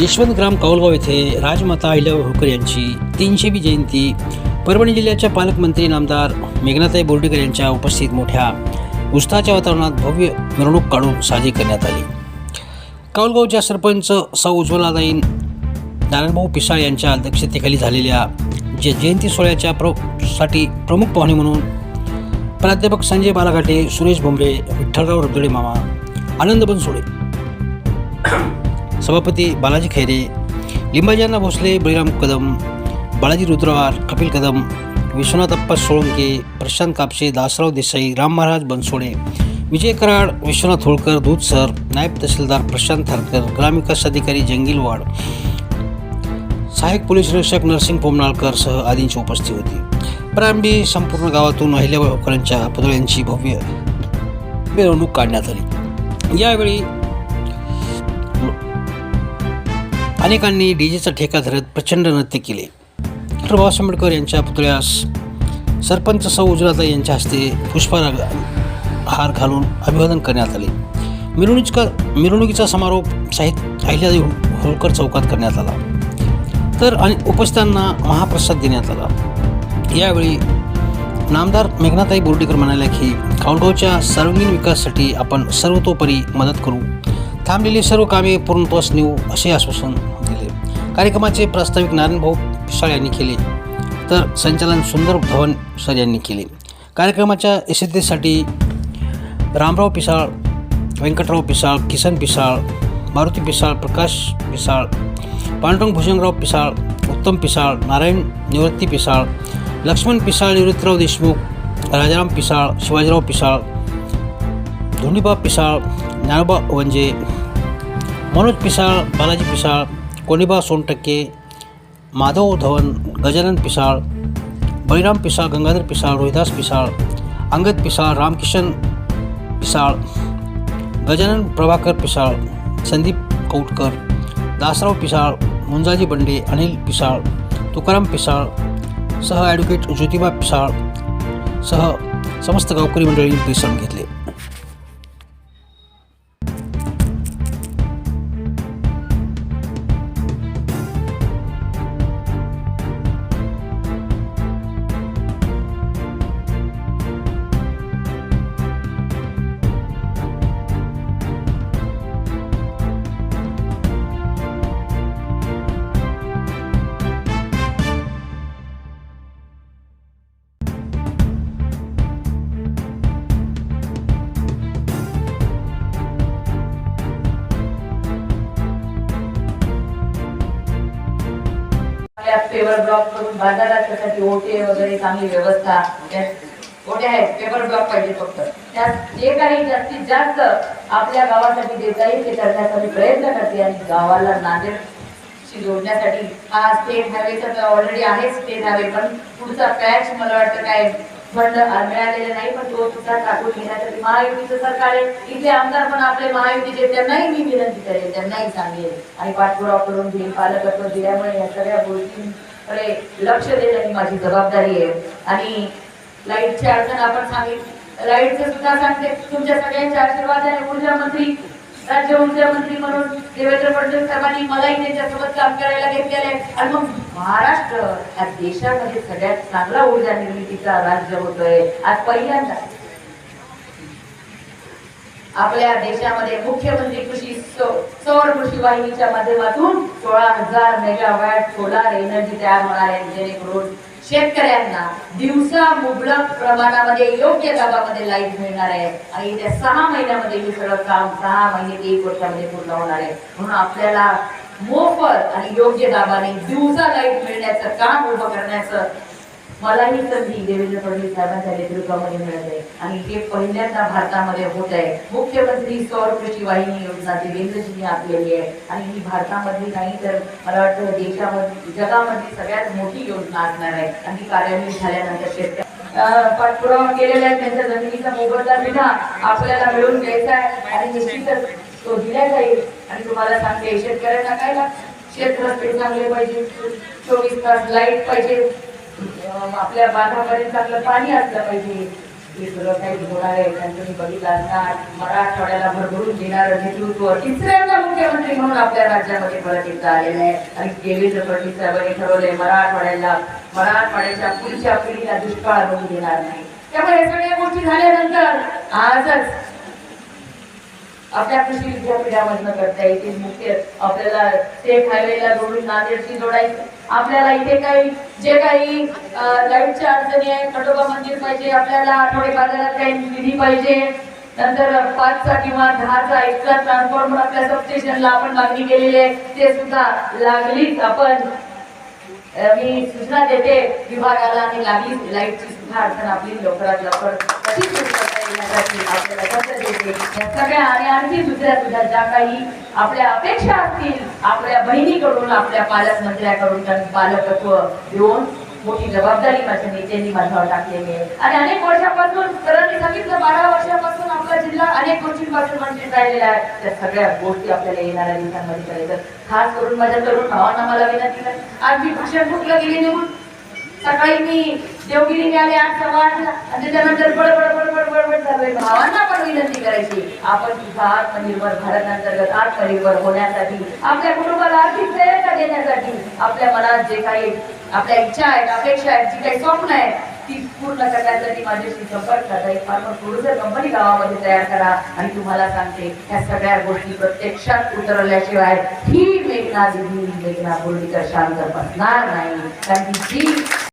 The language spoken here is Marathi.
यशवंतग्राम कौलगाव येथे राजमाता अहिल्याबाई होळकर यांची तीनशेवी जयंती. परभणी जिल्ह्याच्या पालकमंत्री नामदार मेघनाताई बोर्डीकर यांच्या उपस्थित मोठ्या उत्साहाच्या वातावरणात भव्य मिरवणूक काढून साजरी करण्यात आली. कौलगावच्या सरपंच सौ उज्ज्वलादाईन नारायणभाऊ पिसाळ यांच्या अध्यक्षतेखाली झालेल्या जे जयंती सोहळ्याच्या प्रसाठी प्रमुख पाहुणे म्हणून प्राध्यापक संजय बालाघाटे सुरेश भोंबरे विठ्ठलराव रुद्रडे मामा आनंद बनसोडे सभापती बालाजी खैरे लिंबाजीअण्णा भोसले बळीराम कदम बालाजी रुद्रवार कपिल कदम विश्वनाथप्पा सोळंके प्रशांत कापसे दासराव देसाई राम महाराज बनसोडे विजय कराड विश्वनाथ होळकर दूध सर नायब तहसीलदार प्रशांत थारकर ग्रामविकास अधिकारी जंगीलवाड सहाय्यक पोलीस निरीक्षक नरसिंग पोमनाळकर सह आदींची उपस्थिती होती. प्रारंभी संपूर्ण गावातून अहिल्याबाई होळकरांच्या पुतळ्यांची भव्य मिरवणूक काढण्यात आली. यावेळी अनेकांनी डीजेचा ठेका धरत प्रचंड नृत्य केले. डॉक्टर बाबासाहेब आंबेडकर यांच्या पुतळ्यास सरपंच सौ उजराता यांच्या हस्ते पुष्पहार हार घालून अभिवादन करण्यात आले. मिरवणुकीचा मिरवणुकीचा समारोप साहित्य अहिल्यादेवी होळकर चौकात करण्यात आला. तर आणि उपस्थितांना महाप्रसाद देण्यात आला. यावेळी नामदार मेघनाताई बोर्डीकर म्हणाल्या की खाऊलगावच्या सर्वांगीण विकासासाठी आपण सर्वतोपरी मदत करू. थांबलेली सर्व कामे पूर्णत्वास नेऊ असे आश्वासन कार्यक्रमाचे प्रास्ताविक नारायणभाऊ पिसाळ यांनी केले. तर संचालन सुंदर धवन सर यांनी केले. कार्यक्रमाच्या यशस्वीतेसाठी रामराव पिसाळ व्यंकटराव पिसाळ किसन पिसाळ मारुती पिसाळ प्रकाश पिसाळ पांडुरंग भुजंगराव पिसाळ उत्तम पिसाळ नारायण निवृत्ती पिसाळ लक्ष्मण पिसाळ निवृत्तराव देशमुख राजाराम पिसाळ शिवाजीराव पिसाळ धोंडीबा पिसाळ ज्ञानोबा वंजे मनोज पिसाळ बालाजी पिसाळ कोणीबा सोनटक्के, माधव धवन, गजानन पिसाळ बळीराम पिसाळ, गंगाधर पिसाळ, रोहिदास पिसाळ, अंगद पिसाळ, रामकिशन पिसाळ, गजानन प्रभाकर पिसाळ, संदीप कौटकर, दासराव पिसाळ, मुंजाजी बंडे, अनिल पिसाळ, तुकाराम पिसाळ, सह ॲडव्होकेट ज्योतिबा पिसाळ, सह समस्त गावकरी मंडळी पिसाळ घेतले. पेपर ब्लॉक करून बाजारात त्यासाठी ओटे वगैरे चांगली व्यवस्था ओटे आहेत पेपर ब्लॉक पाहिजे फक्त. त्यात जे काही जास्तीत जास्त आपल्या गावासाठी देता येईल ते करण्यासाठी प्रयत्न करते आणि गावाला नांदेडशी जोडण्यासाठी हा स्टेट हायवे तर ऑलरेडी आहे स्टेट हायवे पण पुढचा पॅच मला वाटतं काय म्हटलं मिळालेलं नाही पण तो सुद्धा टाकून घेण्यासाठी महायुतीचं सरकार आहे. इथले आमदार पण आपले महायुतीचे त्यांनाही मी विनंती करेल त्यांनाही सांगेल आणि पाठपुरावा करून घेईल पालकत्व दिल्यामुळे या सगळ्या गोष्टींकडे लक्ष देणं ही माझी जबाबदारी आहे. आणि लाईटची अडचण आपण सांगितली लाईटचं सुद्धा सांगते तुमच्या सगळ्यांच्या आशीर्वादाने ऊर्जा मंत्री राज्य ऊर्जा मंत्री म्हणून देवेंद्र फडणवीस साहेबांनी मलाही त्यांच्यासोबत काम करायला घेतलेलं आहे. आणि मग महाराष्ट्र या देशामध्ये सगळ्यात चांगला ऊर्जा निर्मितीचा राज्य होतोय आज पहिल्यांदा. आपल्या देशामध्ये मुख्यमंत्री कृषी सौर कृषी वाहिनीच्या माध्यमातून सोळा हजार मेगावॅट सोलार एनर्जी तयार होणार आहे. जेणेकरून शेतकऱ्यांना दिवसा मुबलक प्रमाणामध्ये योग्य दाबामध्ये लाइट मिळणार आहे. आणि त्या सहा महिन्यामध्ये हे सगळं काम सहा महिने ते एक वर्षामध्ये पूर्ण होणार आहे. म्हणून आपल्याला मोफत आणि योग्य दाबाने दिवसा लाइट मिळण्याचं काम उभं करण्याचं मलाही संधी देवेंद्र फडणवीस साहेबांच्या नेतृत्वामध्ये मिळत आहे. आणि हे पहिल्यांदा भारतामध्ये होत आहे. मुख्यमंत्री सौर कृषी वाहिनी योजना देवेंद्रजींनी आखलेली आहे. आणि ही भारतामधली नाही तर मला वाटतं देशामध्ये जगामधली सगळ्यात मोठी योजना असणार आहे. आणि ती कार्यान्वित झाल्यानंतर शेतकरी पाठपुरावा केलेला आहे. त्यांच्या जमिनीचा मोबदला विना आपल्याला मिळून द्यायचा आहे. आणि निश्चितच तो दिला जाईल. आणि तुम्हाला सांगते शेतकऱ्यांना काय लागतं? शेत रस्ते चांगले पाहिजे चोवीस तास लाइट पाहिजे आपल्या बांधापर्यंत चांगलं पाणी असलं पाहिजे. हे सगळं काही होणार आहे. त्यांचं मी बघितलं असणार मराठवाड्याला भरभरून देणारं नेतृत्व तिसऱ्यांदा मुख्यमंत्री म्हणून आपल्या राज्यामध्ये परत एकदा आलेलं आहे. आणि देवेंद्र फडणवीस साहेबांनी ठरवलंय मराठवाड्याला मराठवाड्याच्या पुढच्या पिढीला दुष्काळ होऊ देणार नाही. त्यामुळे या सगळ्या गोष्टी झाल्यानंतर आजच आपल्या कृषी विद्यापीठामधनं करता येतील. मुख्य आपल्याला स्टेट हायवेला जोडून नांदेडशी जोडायचं. आपल्याला इथे काही जे काही लाईटच्या अडचणी आहे खटोबा मंदिर पाहिजे आपल्याला आठवडे बाजारात काही निधी पाहिजे. नंतर पाचचा किंवा दहाचा एक्स्ट्रा ट्रान्सफॉर्मर आपल्या सबस्टेशनला आपण मागणी केलेली आहे ते सुद्धा लागलीच आपण. मी सूचना देते विभागाला आणि लागली लाईटची सुद्धा अडचण आपली लवकरात लवकर येण्यासाठी आपल्याला कसं देते या सगळ्या आणि आणखी दुसऱ्या सुद्धा ज्या काही आपल्या अपेक्षा असतील आपल्या बहिणीकडून आपल्या पालकमंत्र्याकडून पालकत्व देऊन मोठी जबाबदारी माझ्या नेत्यांनी माझ्यावर टाकलेली आहे. आणि अनेक वर्षापासून सरांनी सांगितलं बारा वर्षापासून आपला जिल्हा अनेक गोष्टींपासून वंचित राहिलेला आहे. त्या सगळ्या गोष्टी आपल्याला येणाऱ्या दिवसांमध्ये करायचं खास करून माझ्या तरुण भावांना मला विनंती आहे. आज मी भाषण कुठलं गेली निघून सकाळी मी देवगिरी आले आठ सव्वा आठला आणि त्याच्यानंतर बडबड बडबड बडबड झालोय भावांना पण विनंती करायची. आपण सुद्धा आत्मनिर्भर भारत अंतर्गत आत्मनिर्भर होण्यासाठी आपल्या कुटुंबाला आर्थिक प्रेरणा देण्यासाठी आपल्या मनात जे काही आपल्या इच्छा आहेत अपेक्षा आहेत जी काही स्वप्न आहेत ती पूर्ण करण्यासाठी माझ्याशी संपर्क साधा. एक फार्मर प्रोड्युसर कंपनी गावामध्ये तयार करा आणि तुम्हाला सांगते ह्या सगळ्या गोष्टी प्रत्यक्षात उतरवल्याशिवाय ही मेघना दिदी मेघना बोर्डीकर शांत बसणार नाही. कारण की जी